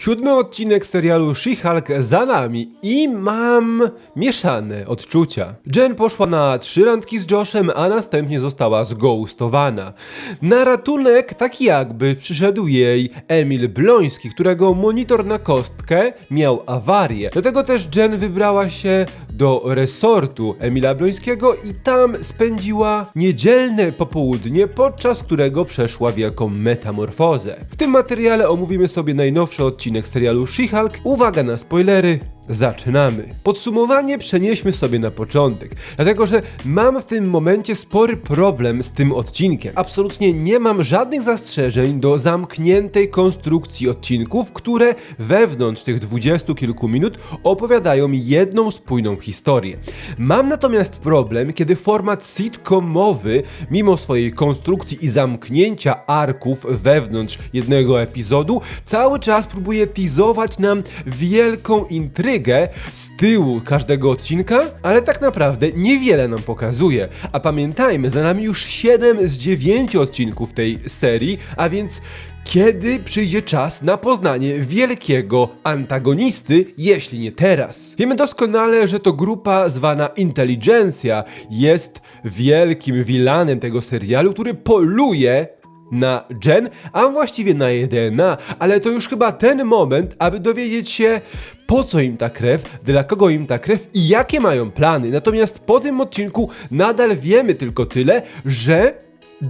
Siódmy odcinek serialu She-Hulk za nami i mam mieszane odczucia. Jen poszła na trzy randki z Joshem, a następnie została zgoustowana. Na ratunek tak jakby przyszedł jej Emil Bloński, którego monitor na kostkę miał awarię. Dlatego też Jen wybrała się do resortu Emila Blońskiego i tam spędziła niedzielne popołudnie, podczas którego przeszła wielką metamorfozę. W tym materiale omówimy sobie najnowszy odcinek serialu She-Hulk. Uwaga na spoilery, Zaczynamy. Podsumowanie przenieśmy sobie na początek, dlatego że mam w tym momencie spory problem z tym odcinkiem. Absolutnie nie mam żadnych zastrzeżeń do zamkniętej konstrukcji odcinków, które wewnątrz tych dwudziestu kilku minut opowiadają jedną spójną historię. Mam natomiast problem, kiedy format sitcomowy, mimo swojej konstrukcji i zamknięcia arków wewnątrz jednego epizodu, cały czas próbuje teasować nam wielką intrygę z tyłu każdego odcinka, ale tak naprawdę niewiele nam pokazuje. A pamiętajmy, za nami już 7 z 9 odcinków tej serii, a więc kiedy przyjdzie czas na poznanie wielkiego antagonisty, jeśli nie teraz? Wiemy doskonale, że to grupa zwana Inteligencja jest wielkim wilanem tego serialu, który poluje na Jen, a właściwie na DNA, ale to już chyba ten moment, aby dowiedzieć się, po co im ta krew, dla kogo im ta krew i jakie mają plany. Natomiast po tym odcinku nadal wiemy tylko tyle, że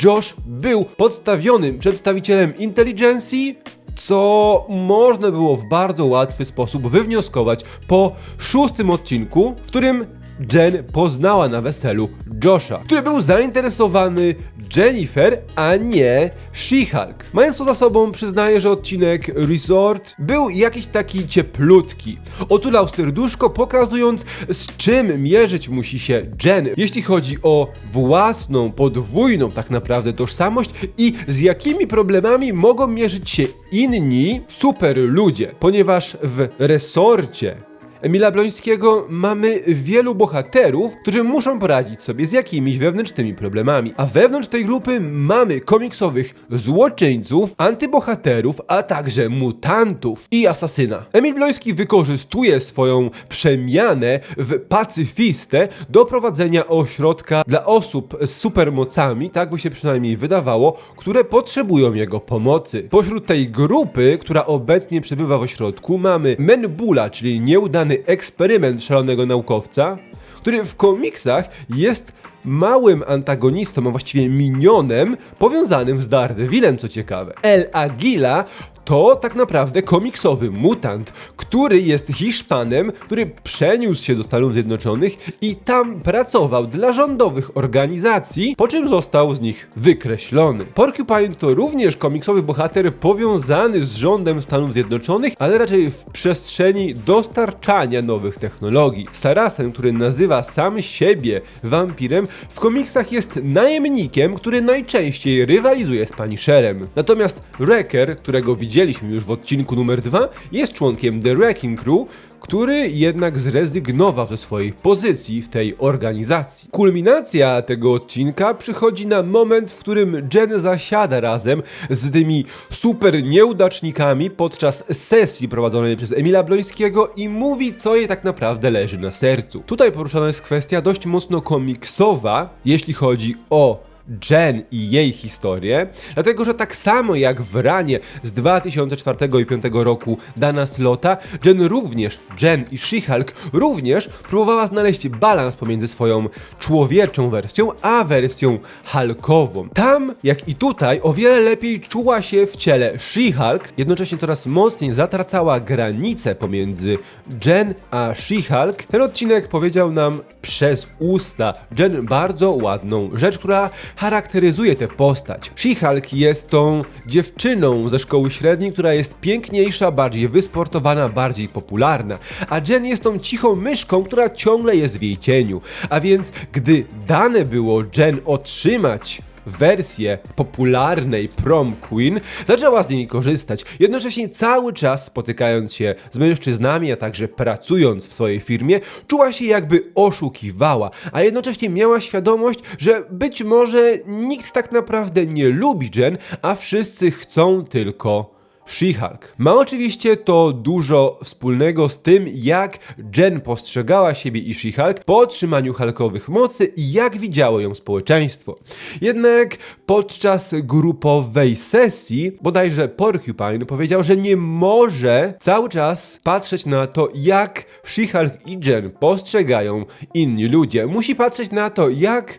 Josh był podstawionym przedstawicielem inteligencji, co można było w bardzo łatwy sposób wywnioskować po szóstym odcinku, w którym Jen poznała na weselu Josha, który był zainteresowany Jennifer, a nie She-Hulk. Mając to za sobą, przyznaję, że odcinek Resort był jakiś taki cieplutki. Otulał serduszko, pokazując z czym mierzyć musi się Jen, jeśli chodzi o własną, podwójną tak naprawdę tożsamość i z jakimi problemami mogą mierzyć się inni super ludzie, ponieważ w resorcie Emila Blońskiego mamy wielu bohaterów, którzy muszą poradzić sobie z jakimiś wewnętrznymi problemami. A wewnątrz tej grupy mamy komiksowych złoczyńców, antybohaterów, a także mutantów i asasyna. Emil Bloński wykorzystuje swoją przemianę w pacyfistę do prowadzenia ośrodka dla osób z supermocami, tak by się przynajmniej wydawało, które potrzebują jego pomocy. Pośród tej grupy, która obecnie przebywa w ośrodku, mamy Menbula, czyli nieudany eksperyment szalonego naukowca, który w komiksach jest małym antagonistą, a właściwie minionem powiązanym z Daredevilem, co ciekawe. El Aguila to tak naprawdę komiksowy mutant, który jest Hiszpanem, który przeniósł się do Stanów Zjednoczonych i tam pracował dla rządowych organizacji, po czym został z nich wykreślony. Porcupine to również komiksowy bohater powiązany z rządem Stanów Zjednoczonych, ale raczej w przestrzeni dostarczania nowych technologii. Sarasen, który nazywa sam siebie wampirem, w komiksach jest najemnikiem, który najczęściej rywalizuje z Punisherem. Natomiast Wrecker, którego widzieliśmy już w odcinku numer 2, jest członkiem The Wrecking Crew, który jednak zrezygnował ze swojej pozycji w tej organizacji. Kulminacja tego odcinka przychodzi na moment, w którym Jen zasiada razem z tymi super nieudacznikami podczas sesji prowadzonej przez Emila Blońskiego i mówi, co jej tak naprawdę leży na sercu. Tutaj poruszana jest kwestia dość mocno komiksowa, jeśli chodzi o Jen i jej historię, dlatego że tak samo jak w ranie z 2004 i 2005 roku Dana Slota, Jen również, Jen i She-Hulk również próbowała znaleźć balans pomiędzy swoją człowieczą wersją, a wersją Hulkową. Tam, jak i tutaj, o wiele lepiej czuła się w ciele She-Hulk, jednocześnie coraz mocniej zatracała granice pomiędzy Jen a She-Hulk. Ten odcinek powiedział nam przez usta Jen bardzo ładną rzecz, która charakteryzuje tę postać. She-Hulk jest tą dziewczyną ze szkoły średniej, która jest piękniejsza, bardziej wysportowana, bardziej popularna, a Jen jest tą cichą myszką, która ciągle jest w jej cieniu. A więc, gdy dane było Jen otrzymać wersję popularnej prom queen, zaczęła z niej korzystać, jednocześnie cały czas spotykając się z mężczyznami, a także pracując w swojej firmie, czuła się jakby oszukiwała, a jednocześnie miała świadomość, że być może nikt tak naprawdę nie lubi Jen, a wszyscy chcą tylko She-Hulk. Ma oczywiście to dużo wspólnego z tym, jak Jen postrzegała siebie i She-Hulk po otrzymaniu Hulkowych mocy i jak widziało ją społeczeństwo. Jednak podczas grupowej sesji, bodajże Porcupine powiedział, że nie może cały czas patrzeć na to, jak She-Hulk i Jen postrzegają inni ludzie. Musi patrzeć na to, jak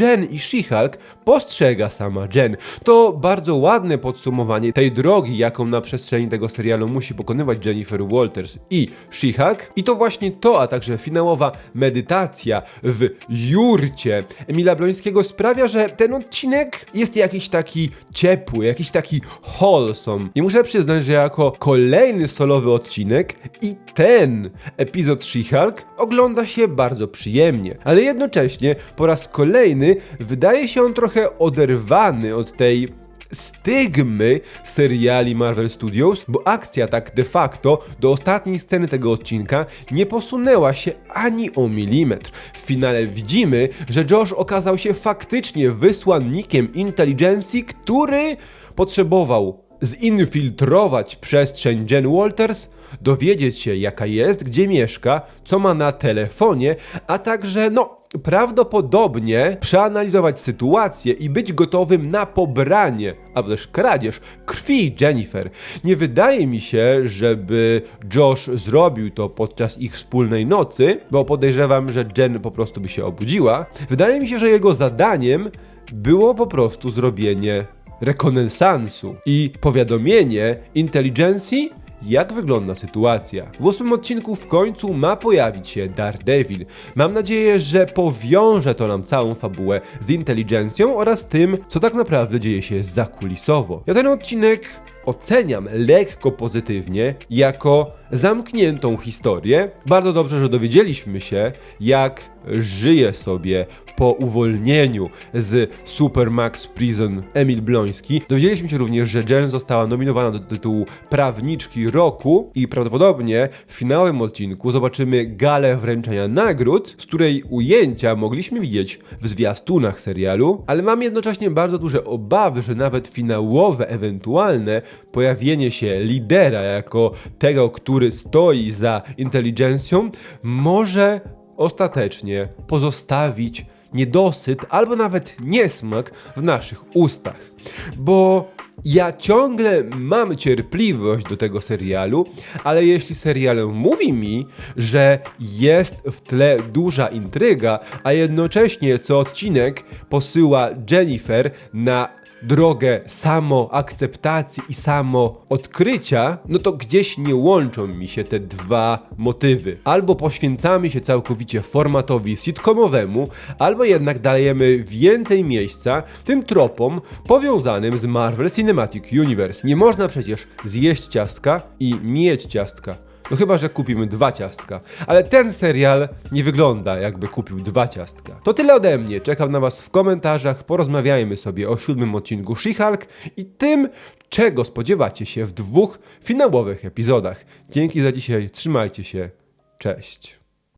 Jen i She-Hulk postrzega sama Jen. To bardzo ładne podsumowanie tej drogi, jaką na przestrzeni tego serialu musi pokonywać Jennifer Walters i She-Hulk. I to właśnie to, a także finałowa medytacja w jurcie Emila Blońskiego sprawia, że ten odcinek jest jakiś taki ciepły, jakiś taki wholesome. I muszę przyznać, że jako kolejny solowy odcinek i ten epizod She-Hulk ogląda się bardzo przyjemnie, ale jednocześnie po raz kolejny wydaje się on trochę oderwany od tej stygmy seriali Marvel Studios, bo akcja tak de facto do ostatniej sceny tego odcinka nie posunęła się ani o milimetr. W finale widzimy, że Josh okazał się faktycznie wysłannikiem inteligencji, który potrzebował zinfiltrować przestrzeń Jen Walters, dowiedzieć się jaka jest, gdzie mieszka, co ma na telefonie, a także no prawdopodobnie przeanalizować sytuację i być gotowym na pobranie, albo też kradzież krwi Jennifer. Nie wydaje mi się, żeby Josh zrobił to podczas ich wspólnej nocy, bo podejrzewam, że Jen po prostu by się obudziła. Wydaje mi się, że jego zadaniem było po prostu zrobienie rekonesansu i powiadomienie inteligencji, jak wygląda sytuacja. W ósmym odcinku w końcu ma pojawić się Daredevil. Mam nadzieję, że powiąże to nam całą fabułę z inteligencją oraz tym, co tak naprawdę dzieje się zakulisowo. Ja ten odcinek oceniam lekko pozytywnie, jako zamkniętą historię. Bardzo dobrze, że dowiedzieliśmy się, jak żyje sobie po uwolnieniu z Supermax Prison Emil Bloński. Dowiedzieliśmy się również, że Jen została nominowana do tytułu Prawniczki Roku i prawdopodobnie w finałowym odcinku zobaczymy galę wręczenia nagród, z której ujęcia mogliśmy widzieć w zwiastunach serialu, ale mam jednocześnie bardzo duże obawy, że nawet finałowe, ewentualne pojawienie się lidera jako tego, który stoi za inteligencją, może ostatecznie pozostawić niedosyt albo nawet niesmak w naszych ustach. Bo ja ciągle mam cierpliwość do tego serialu, ale jeśli serial mówi mi, że jest w tle duża intryga, a jednocześnie co odcinek posyła Jennifer na drogę samoakceptacji i samoodkrycia, no to gdzieś nie łączą mi się te dwa motywy. Albo poświęcamy się całkowicie formatowi sitcomowemu, albo jednak dajemy więcej miejsca tym tropom powiązanym z Marvel Cinematic Universe. Nie można przecież zjeść ciastka i mieć ciastka. No chyba, że kupimy dwa ciastka. Ale ten serial nie wygląda jakby kupił dwa ciastka. To tyle ode mnie. Czekam na was w komentarzach. Porozmawiajmy sobie o siódmym odcinku She-Hulk i tym, czego spodziewacie się w dwóch finałowych epizodach. Dzięki za dzisiaj. Trzymajcie się. Cześć.